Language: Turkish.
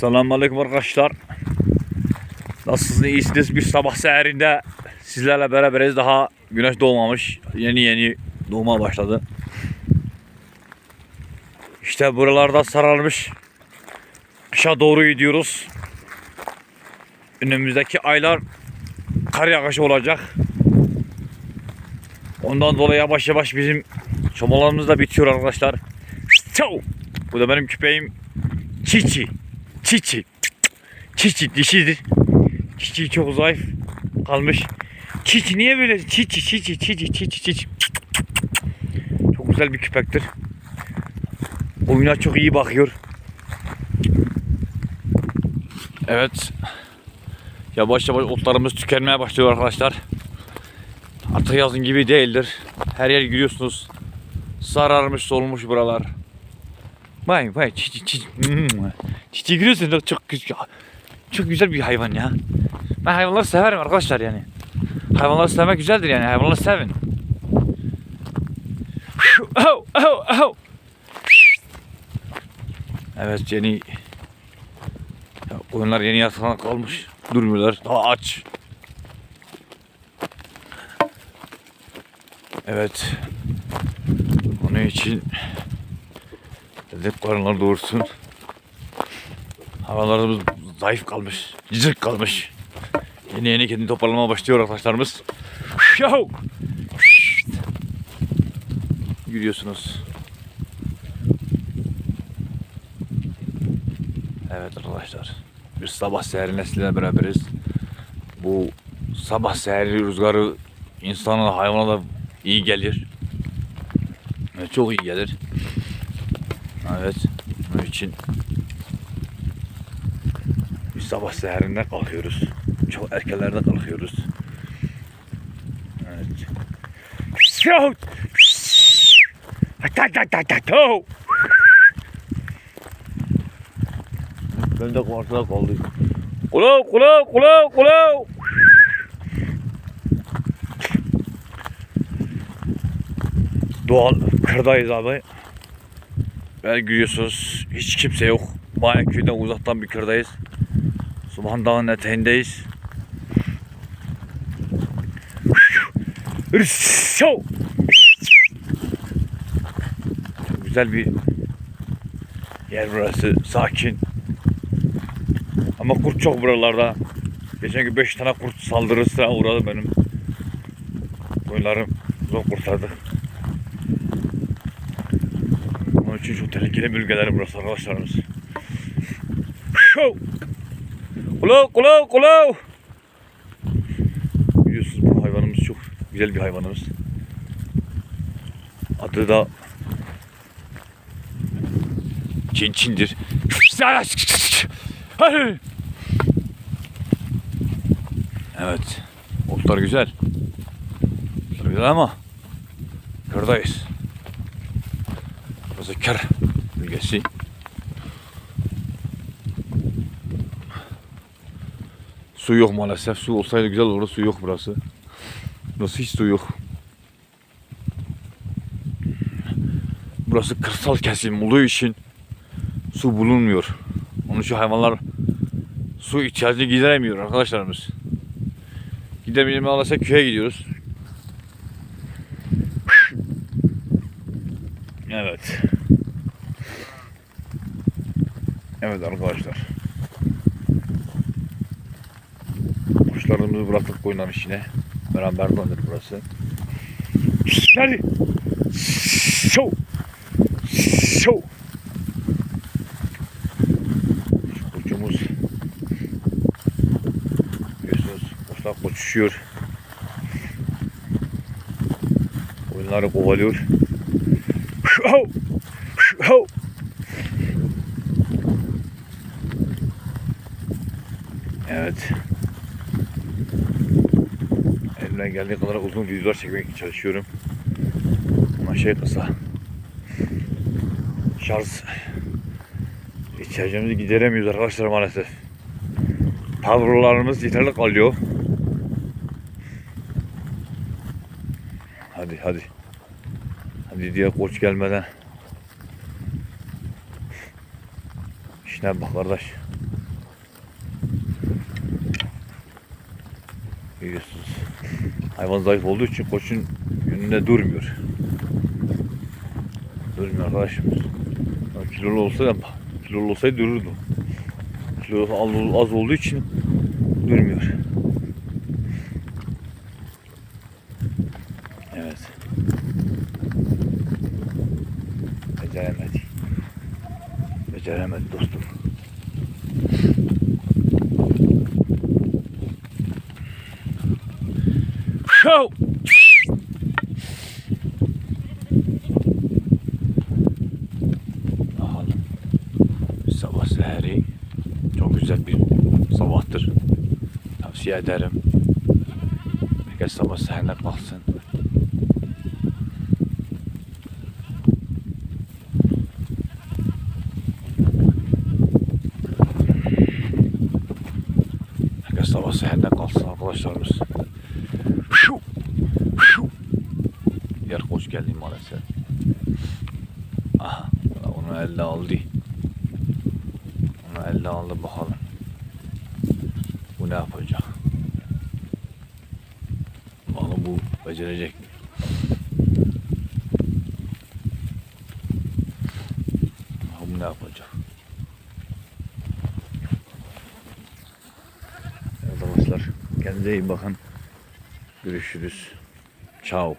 Selamünaleyküm arkadaşlar. Nasılsınız? İyisiniz? Bir sabah seherinde sizlerle beraberiz. Daha güneş doğmamış. Yeni yeni doğmaya başladı. İşte buralarda sararmış. Kışa doğru gidiyoruz. Önümüzdeki aylar kar yağışı olacak. Ondan dolayı yavaş yavaş bizim çomalarımız da bitiyor arkadaşlar. Bu da benim köpeğim Çiçi. Çiçi. Çiçi dişidir. Çiçi çok zayıf kalmış. Çiçi niye böyle? Çiçi, çiçi, çiçi, çiçi, çiçi. Çok güzel bir köpektir. Oyuna çok iyi bakıyor. Evet. Yavaş yavaş otlarımız tükenmeye başlıyor arkadaşlar. Artık yazın gibi değildir. Her yer giriyorsunuz. Sararmış solmuş buralar. Vay vay çiçi çiçi. Çiçi giriyorsun da çok güzel. Çok güzel bir hayvan ya. Ben hayvanları severim arkadaşlar yani. Hayvanları sevmek güzeldir yani. Hayvanları sevin. Oh, oh, oh. Evet yeni ya, oyunlar yeni yatağına kalmış. Durmuyorlar. Daha aç. Evet. Onun için dedik karınlar doğursun. Havalarımız zayıf kalmış. Cicik kalmış. Yeni yeni kendini toparlamaya başlıyor arkadaşlarımız. Yo! Yürüyorsunuz. Evet arkadaşlar. Bir sabah seheri nesliyle beraberiz. Bu sabah seheri rüzgarı insana hayvana da iyi gelir. Çok iyi gelir. Evet. Bunun için biz sabah seherinde kalkıyoruz. Çok erkelerde kalkıyoruz. Evet. Ben de ortada kaldım. Kulav kulav kulav kulav. Doğal kırdayız abi. Ve görüyorsunuz hiç kimse yok. Bayan köyden uzaktan bir kırdayız. Subhan Dağı'nın eteğindeyiz. Çok güzel bir yer burası. Sakin. Ama kurt çok buralarda. Geçen gün 5 tane kurt saldırısına uğradı benim. Koyunlarım zor kurtardık. Çok tehlikeli bölgeler burası arkadaşlarımız. Şov! Kulav kulav kulav! Biliyorsunuz bu hayvanımız çok güzel bir hayvanımız. Adı da Çin Çin'dir. Evet. Otlar güzel. Otlar güzel ama kırdayız. Kar bölgesi. Su yok maalesef. Su olsaydı güzel olurdu. Su yok burası. Burası hiç su yok. Burası kırsal kesim olduğu için su bulunmuyor. Onun için hayvanlar su ihtiyacını gideremiyor arkadaşlarımız. Gidemeyince maalesef köye gidiyoruz. Evet. Evet arkadaşlar. Kuşlarımızı bıraktık koyunların içine. Beraber döndür burası. Hadi. Şov. Şov. Şu koçumuz. Biliyorsunuz kuşlar koşuşuyor. Koyunları kovalıyor. Şov. Evet. Elimden geldiği kadar uzun videolar çekmek çalışıyorum. Ama şey kısa. Şarj ihtiyacımızı gideremiyoruz arkadaşlar maalesef. Kadrolarımız yeterli kalıyor. Hadi hadi. Hadi diye koç gelmeden İşine bak kardeş. Görüyorsunuz. Hayvan zayıf olduğu için koçun yönünde durmuyor. Durmuyor arkadaşım. Ama Kilolu olsa kilolu olsaydı dururdu. Kilo az- olduğu için durmuyor. Evet. Beceremedi. Beceremedi dostum. Sabah seheri çok güzel bir sabahtır. Tavsiye ederim. Herkes sabah seherine kalksın. Herkes sabah seherine kalksın arkadaşlarımız. Hoş maalesef. Aha, onu elle aldı. Onu elle aldı bakalım. Bu ne yapacak? Bakalım bu becerecek mi? Bakalım ne yapacak? Arkadaşlar kendinize iyi bakın. Görüşürüz. Ciao.